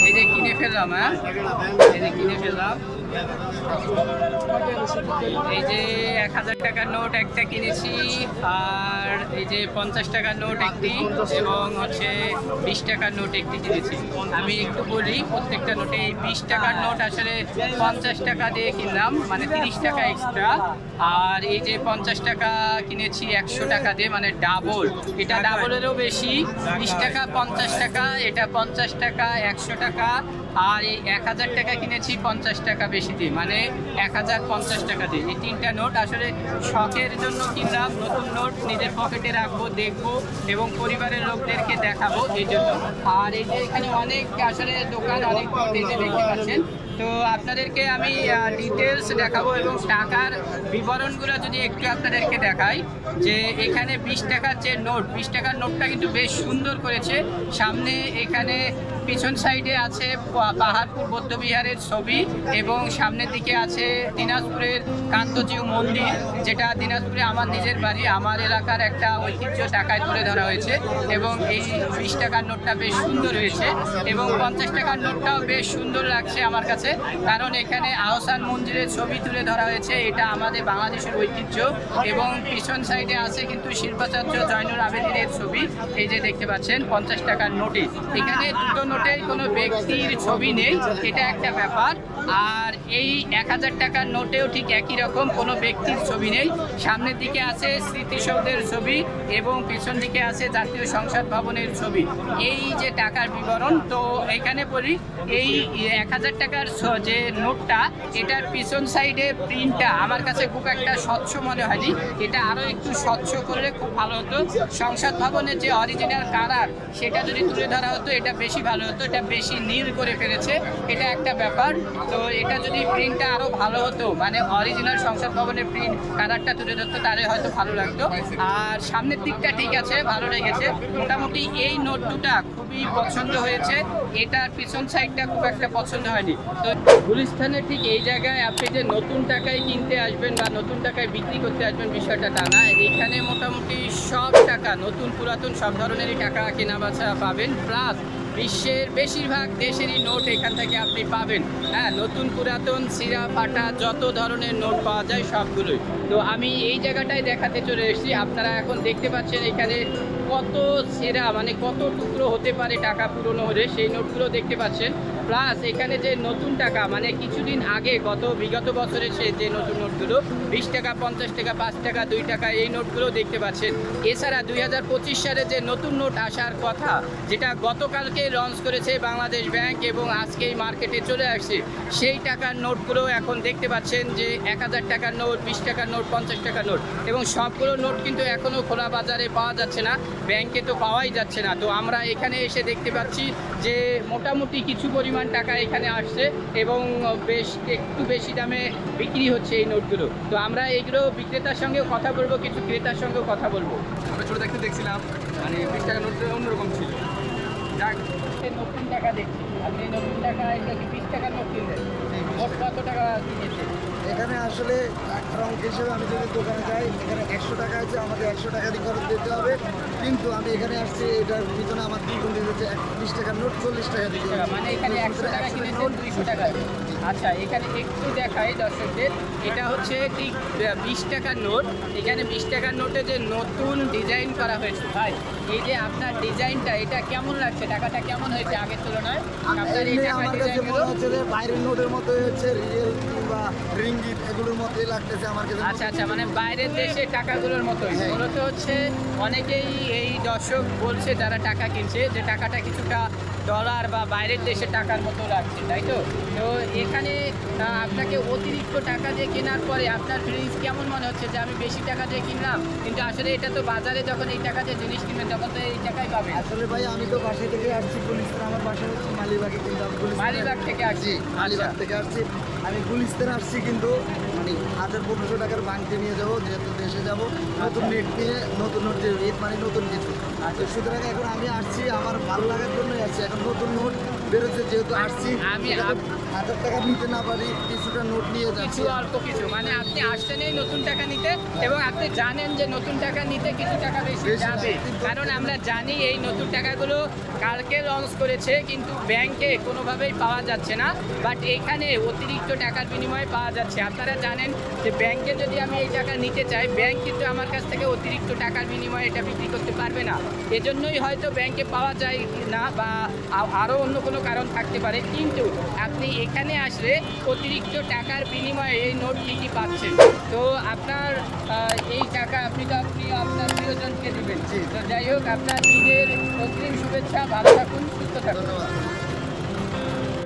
এই যে কিনে ফেললাম হ্যাঁ? এই যে কিনে ফেললাম। এই যে এক হাজার টাকার নোট একটা কিনেছি, আর এই যে পঞ্চাশ টাকার নোট একটি এবং হচ্ছে বিশ টাকার নোট একটি কিনেছি। আমি একটু বলি, প্রত্যেকটা নোটে এই বিশ টাকার নোট আসলে পঞ্চাশ টাকা দিয়ে কিনলাম মানে তিরিশ টাকা এক্সট্রা আর এই যে পঞ্চাশ টাকা কিনেছি একশো টাকা দিয়ে মানে ডাবল এটা ডাবলেরও বেশি, বিশ টাকা পঞ্চাশ টাকা, এটা পঞ্চাশ টাকা, একশো টাকা আর এই এক হাজার টাকা কিনেছি পঞ্চাশ টাকা বেশি দিয়ে মানে এক হাজার পঞ্চাশ টাকা দিয়ে এই তিনটা নোট আসলে শখের জন্য কিনলাম, নতুন নোট নিজের পকেটে রাখব, দেখব এবং পরিবারের লোকদেরকে দেখাবো এই জন্য। আর এই যে এখানে অনেক আসলে দোকান, অনেক যে দেখতে পাচ্ছেন, তো আপনাদেরকে আমি ডিটেলস দেখাবো এবং টাকার বিবরণগুলো যদি একটু আপনাদেরকে দেখাই, যে এখানে বিশ টাকার যে নোট, বিশ টাকার নোটটা কিন্তু বেশ সুন্দর করেছে। সামনে এখানে পিছন সাইডে আছে পাহাড়পুর বৌদ্ধবিহারের ছবি এবং সামনের দিকে আছে দিনাজপুরের কান্তজিউ মন্দির, যেটা দিনাজপুরে আমার নিজের বাড়ি, আমার এলাকার একটা ঐতিহ্য টাকায় তুলে ধরা হয়েছে এবং এই বিশ টাকার নোটটা বেশ সুন্দর হয়েছে এবং পঞ্চাশ টাকার নোটটাও বেশ সুন্দর লাগছে আমার কাছে, কারণ এখানে আহসান মন্দিরের ছবি তুলে ধরা হয়েছে, এটা আমাদের বাংলাদেশের ঐতিহ্য এবং পিছন সাইডে আছে কিন্তু শিল্পাচার্য জয়নুল আবেদিনের ছবি, এই যে দেখতে পাচ্ছেন পঞ্চাশ টাকার নোটে। এখানে দুটো নোটেই কোনো ব্যক্তির ছবি নেই, এটা একটা ব্যাপার। আর এই এক হাজার টাকার নোটেও ঠিক একই রকম কোনো ব্যক্তির ছবি নেই। সামনের দিকে আছে স্মৃতিসৌধের ছবি এবং পিছন দিকে আছে জাতীয় সংসদ ভবনের ছবি। এই যে টাকার বিবরণ, তো এখানে বলি এই এক হাজার টাকার যে নোটটা, এটার পিছন সাইডে প্রিন্টটা আমার কাছে খুব একটা স্বচ্ছ মনে হয়নি। এটা আরও একটু স্বচ্ছ করলে খুব ভালো হতো। সংসদ ভবনের যে অরিজিনাল কালার সেটা যদি তুলে ধরা হতো, এটা বেশি ভালো হতো, এটা বেশি নীল করে ফেলেছে, এটা একটা ব্যাপার। তো এটা যদি প্রিন্টটা আরও ভালো হতো মানে অরিজিনাল সংসদ ভবনের প্রিন্ট কালারটা তুলে ধরতো, তাহলে হয়তো ভালো লাগতো। আর সামনের দিকটা ঠিক আছে, ভালো লেগেছে। মোটামুটি এই নোট দুটা খুবই পছন্দ হয়েছে। এটার পিছন সাইডটা খুব একটা পছন্দ হয়নি। তো গুলিস্তানের ঠিক এই জায়গায় আপনি যে নতুন টাকায় কিনতে আসবেন বা নতুন টাকায় বিক্রি করতে আসবেন, বিষয়টা তা না। এখানে মোটামুটি সব টাকা, নতুন পুরাতন সব ধরনেরই টাকা কেনা বেচা পাবেন। প্লাস বিশ্বের বেশিরভাগ দেশেরই নোট এখান থেকে আপনি পাবেন। হ্যাঁ নতুন পুরাতন সিরা ফাটা যত ধরনের নোট পাওয়া যায় সবগুলোই। তো আমি এই জায়গাটায় দেখাতে চলে এসেছি। আপনারা এখন দেখতে পাচ্ছেন এখানে কত সেরা মানে কত টুকরো হতে পারে টাকা পুরনো হলে সেই নোটগুলো দেখতে পাচ্ছেন। প্লাস এখানে যে নতুন টাকা মানে কিছুদিন আগে, গত বিগত বছরে সে যে নতুন নোটগুলো, বিশ টাকা, পঞ্চাশ টাকা, পাঁচ টাকা, দুই টাকা, এই নোটগুলো দেখতে পাচ্ছেন। এছাড়া দুই হাজার পঁচিশ সালে যে নতুন নোট আসার কথা, যেটা গতকালকে লঞ্চ করেছে বাংলাদেশ ব্যাংক এবং আজকেই মার্কেটে চলে আসছে, সেই টাকার নোটগুলো এখন দেখতে পাচ্ছেন যে এক হাজার টাকার নোট, বিশ টাকার নোট, পঞ্চাশ টাকার নোট এবং সবগুলো নোট কিন্তু এখনও খোলা বাজারে পাওয়া যাচ্ছে না। ব্যাংকে তো পাওয়াই যাচ্ছে না। তো আমরা এখানে এসে দেখতে পাচ্ছি যে মোটামুটি কিছু পরিমাণ টাকা এখানে আসছে এবং বেশ একটু বেশি দামে বিক্রি হচ্ছে এই নোটগুলো। তো আমরা এইগুলো বিক্রেতার সঙ্গেও কথা বলব কিছু ক্রেতার সঙ্গেও কথা বলব। আমরা ছোটো দেখতে দেখছিলাম মানে বিশ টাকা নোটটা অন্যরকম ছিল। যাক। নতুন টাকা দেখছি। আপনি নতুন টাকা এটা কি বিশ টাকার নোট কিনলেন? মোট কত টাকা কিনেছে এখানে আসলে অঙ্ক হিসেবে আমি যদি দোকানে যাই এখানে একশো টাকা আছে আমাকে একশো টাকারই খরচ দিতে হবে। কিন্তু আমি এখানে আসছি এটার পিছনে আমার দ্বিগুণ দিয়েছে বিশ টাকার নোট চল্লিশ টাকা দিতে। মানে এখানে একশো টাকা কিনেছেন দুইশো টাকা। আচ্ছা এখানে একটু দেখাই দর্শকদের এটা হচ্ছে ঠিক বিশ টাকার নোট। এখানে বিশ টাকার নোটে যে নতুন ডিজাইন করা হয়েছে ভাই এই যে আপনার ডিজাইনটা এটা কেমন লাগছে? টাকাটা কেমন হয়েছে আগের তুলনায়? আপনার এই টাকার ডিজাইনগুলো? বাইরের নোটের মতো হচ্ছে রিয়েল কিংবা রিঙ্গিত এগুলোর মতোই লাগতেছে আমার কাছে। আচ্ছা আচ্ছা মানে বাইরের দেশে টাকাগুলোর মতোই। হ্যাঁ। মূলত হচ্ছে অনেকেই এই দর্শক বলছে যারা টাকা কিনছে যে টাকাটা কিছুটা ডলার বা বাইরের দেশের টাকার মতো লাগছে তাই তো? তো এখানে আপনাকে অতিরিক্ত টাকা দিয়ে কেনার পরে আপনার ফিলিংস কেমন মনে হচ্ছে যে আমি বেশি টাকা দিয়ে কিনলাম? কিন্তু আসলে এটা তো বাজারে যখন এই টাকা দিয়ে জিনিস কিনবেন তখন তো এই টাকাই পাবেন। আসলে ভাই আমি তো বাসা থেকে আসছি গুলিস্তান আমার বাসা হচ্ছে মালিবাগে কিন্তু মালিবাগ থেকে আসছি। মালিবাগ থেকে আসছি। আমি গুলিস্তান আসছি কিন্তু Thank you. মানে হাজার পনেরোশো টাকার নিয়ে যাব যেহেতু দেশে যাব নতুন নেট নিয়ে নতুন নতুন ঈদ মানে নতুন কিছু। তো সুতরাং এখন আমি আসছি আমার ভালো লাগার জন্যই আসছি। এখন নতুন নোট বেরোচ্ছে যেহেতু আসছি আমি হাজার টাকা নিতে না পারি কিছুটা নোট নিয়ে যাচ্ছি। অল্প কিছু মানে আপনি আসছেন এই নতুন টাকা নিতে এবং আপনি জানেন যে নতুন টাকা নিতে কিছু টাকা বেশি যাবে। কারণ আমরা জানি এই নতুন টাকাগুলো কালকে লঞ্চ করেছে কিন্তু ব্যাংকে কোনোভাবেই পাওয়া যাচ্ছে না। বাট এখানে অতিরিক্ত টাকার বিনিময়ে পাওয়া যাচ্ছে। আপনারা জানেন যে ব্যাংকে যদি আমি এই টাকা নিতে চাই, ব্যাংক কিন্তু আমার কাছ থেকে অতিরিক্ত টাকার বিনিময়ে এটা বিক্রি করতে পারবে না। এজন্যই হয়তো ব্যাংকে পাওয়া যায় না বা আরও অন্য কোনো কারণ থাকতে পারে, কিন্তু আপনি এখানে আসলে অতিরিক্ত টাকার বিনিময়ে এই নোট ঠিকই পাচ্ছেন। তো আপনার এই টাকা আপনি তো আপনি আপনার প্রিয়জনকে দেবেন। তো যাই হোক, আপনার ঈদের অগ্রিম শুভেচ্ছা, ভালো থাকুন, সুস্থ থাকুন।